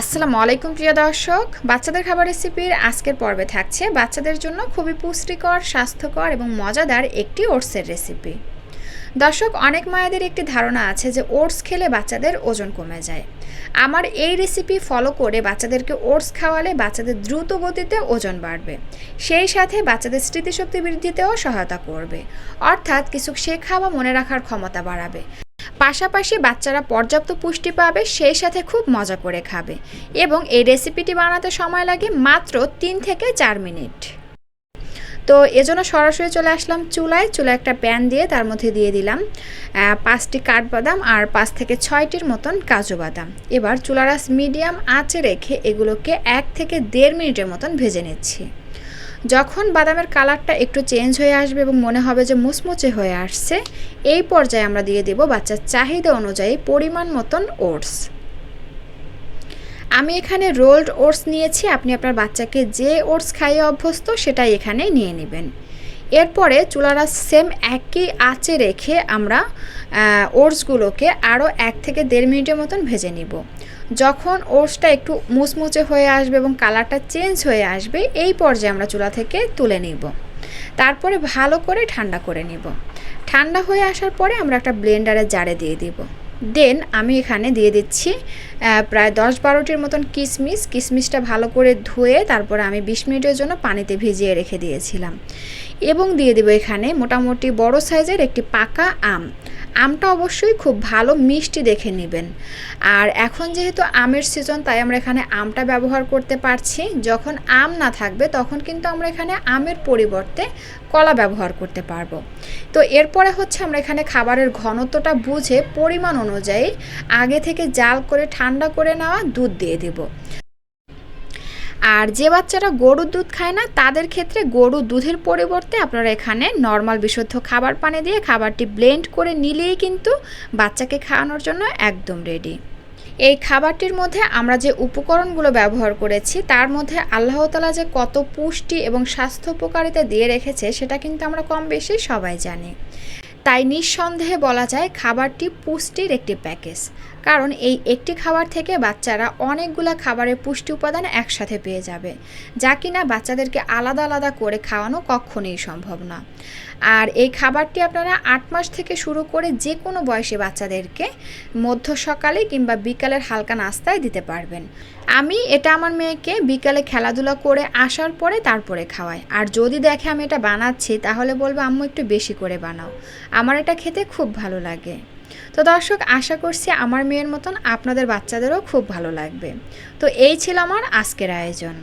আসসালামু আলাইকুম প্রিয় দর্শক। বাচ্চাদের খাবার রেসিপির আজকের পর্বে থাকছে বাচ্চাদের জন্য খুবই পুষ্টিকর, স্বাস্থ্যকর এবং মজাদার একটি ওটসের রেসিপি। দর্শক, অনেক মায়েদের একটি ধারণা আছে যে ওটস খেলে বাচ্চাদের ওজন কমে যায়। আমার এই রেসিপি ফলো করে বাচ্চাদেরকে ওটস খাওয়ালে বাচ্চাদের দ্রুত গতিতে ওজন বাড়বে। সেই সাথে বাচ্চাদের স্মৃতিশক্তি বৃদ্ধিতেও সহায়তা করবে। অর্থাৎ কিছু শেখা বা মনে রাখার ক্ষমতা বাড়াবে। পাশাপাশি বাচ্চারা পর্যাপ্ত পুষ্টি পাবে, সেই সাথে খুব মজা করে খাবে। এবং এই রেসিপিটি বানাতে সময় লাগে মাত্র তিন থেকে চার মিনিট। তো এজন্য সরাসরি চলে আসলাম চুলায়। চুলায় একটা প্যান দিয়ে তার মধ্যে দিয়ে দিলাম পাঁচটি কাঠবাদাম আর পাঁচ থেকে ছয়টির মতন কাজু বাদাম। এবার চুলারাস মিডিয়াম আঁচে রেখে এগুলোকে এক থেকে দেড় মিনিটের মতন ভেজে নিচ্ছি। যখন বাদামের কালারটা একটু চেঞ্জ হয়ে আসবে এবং মনে হবে যে মুচমুচে হয়ে আসছে, এই পর্যায়ে আমরা দিয়ে দেব বাচ্চার চাহিদা অনুযায়ী পরিমাণ মতন ওটস। আমি এখানে রোল্ড ওটস নিয়েছি, আপনি আপনার বাচ্চাকে যে ওটস খাইয়ে অভ্যস্ত সেটাই এখানে নিয়ে নেবেন। এরপরে চুলারা সেম একই আঁচে রেখে আমরা ওটসগুলোকে আরও এক থেকে দেড় মিনিটের মতন ভেজে নিব। যখন ওটসটা একটু মুচমুচে হয়ে আসবে এবং কালারটা চেঞ্জ হয়ে আসবে, এই পর্যায়ে আমরা চুলা থেকে তুলে নিব। তারপরে ভালো করে ঠান্ডা করে নিব। ঠান্ডা হয়ে আসার পরে আমরা একটা ব্লেন্ডারের জারে দিয়ে দিব। দেন আমি এখানে দিয়ে দিচ্ছি প্রায় দশ বারোটির মতন কিশমিশ কিশমিশটা ভালো করে ধুয়ে তারপরে আমি বিশ মিনিটের জন্য পানিতে ভিজিয়ে রেখে দিয়েছিলাম। এবং দিয়ে দেবো এখানে মোটামুটি বড় সাইজের একটি পাকা আম। আমটা অবশ্যই খুব ভালো মিষ্টি দেখে নেবেন। আর এখন যেহেতু আমের সিজন তাই আমরা এখানে আমটা ব্যবহার করতে পারছি। যখন আম না থাকবে, তখন কিন্তু আমরা এখানে আমের পরিবর্তে কলা ব্যবহার করতে পারব। তো এরপরে হচ্ছে আমরা এখানে খাবারের ঘনত্বটা বুঝে পরিমাণ অনুযায়ী আগে থেকে জাল করে ঠান্ডা করে নেওয়া দুধ দিয়ে দেব। আর যে বাচ্চারা গরুর দুধ খায় না, তাদের ক্ষেত্রে গরুর দুধের পরিবর্তে আপনারা এখানে নর্মাল বিশুদ্ধ খাবার পানি দিয়ে খাবারটি ব্লেন্ড করে নিলেই কিন্তু বাচ্চাকে খাওয়ানোর জন্য একদম রেডি এই খাবারটির মধ্যে আমরা যে উপকরণগুলো ব্যবহার করেছি, তার মধ্যে আল্লাহ তালা যে কত পুষ্টি এবং স্বাস্থ্য উপকারিতা দিয়ে রেখেছে, সেটা কিন্তু আমরা কম বেশি সবাই জানি। তাই নিঃসন্দেহে বলা যায়, খাবারটি পুষ্টির একটি প্যাকেজ। কারণ এই একটি খাবার থেকে বাচ্চারা অনেকগুলো খাবারের পুষ্টি উপাদান একসাথে পেয়ে যাবে, যা কিনা বাচ্চাদেরকে আলাদা আলাদা করে খাওয়ানো কখনোই সম্ভব না। আর এই খাবারটি আপনারা আট মাস থেকে শুরু করে যে কোনো বয়সী বাচ্চাদেরকে মধ্য সকালে কিংবা বিকালের হালকা নাস্তায় দিতে পারবেন। আমি এটা আমার মেয়েকে বিকালে খেলাধুলা করে আসার পরে তারপরে খাওয়াই। আর যদি দেখে আমি এটা বানাচ্ছি, তাহলে বলব, আম্মু, একটু বেশি করে বানাও। আমার এটা খেতে খুব ভালো লাগে। তো দর্শক, আশা করছি আমার মেয়ের মতন আপনাদের বাচ্চাদেরও খুব ভালো লাগবে। তো এই ছিল আমার আজকের আয়োজন।